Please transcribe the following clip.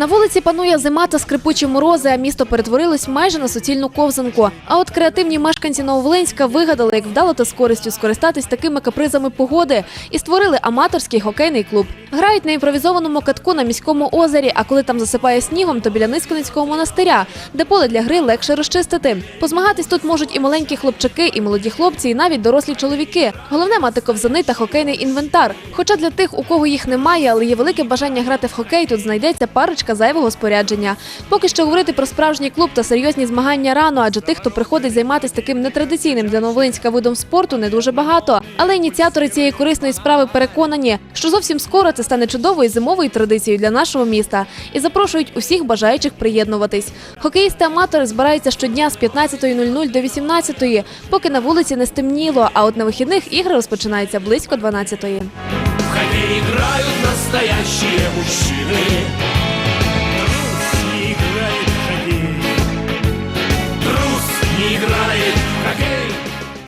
На вулиці панує зима та скрипучі морози, а місто перетворилось майже на суцільну ковзанку. А от креативні мешканці Нововолинська вигадали, як вдало та з користю скористатись такими капризами погоди і створили аматорський хокейний клуб. Грають на імпровізованому катку на міському озері. А коли там засипає снігом, то біля Низьконицького монастиря, де поле для гри легше розчистити. Позмагатись тут можуть і маленькі хлопчаки, і молоді хлопці, і навіть дорослі чоловіки. Головне мати ковзани та хокейний інвентар. Хоча для тих, у кого їх немає, але є велике бажання грати в хокей, тут знайдеться парочка зайвого спорядження. Поки що говорити про справжній клуб та серйозні змагання рано, адже тих, хто приходить займатися таким нетрадиційним для Новолинська видом спорту, не дуже багато. Але ініціатори цієї корисної справи переконані, що зовсім скоро це стане чудовою зимовою традицією для нашого міста і запрошують усіх бажаючих приєднуватись. Хокеїсти-аматори збираються щодня з 15.00 до 18.00, поки на вулиці не стемніло. А от на вихідних ігри розпочинаються близько 12.00. В хоккей играют настоящие мужчины again.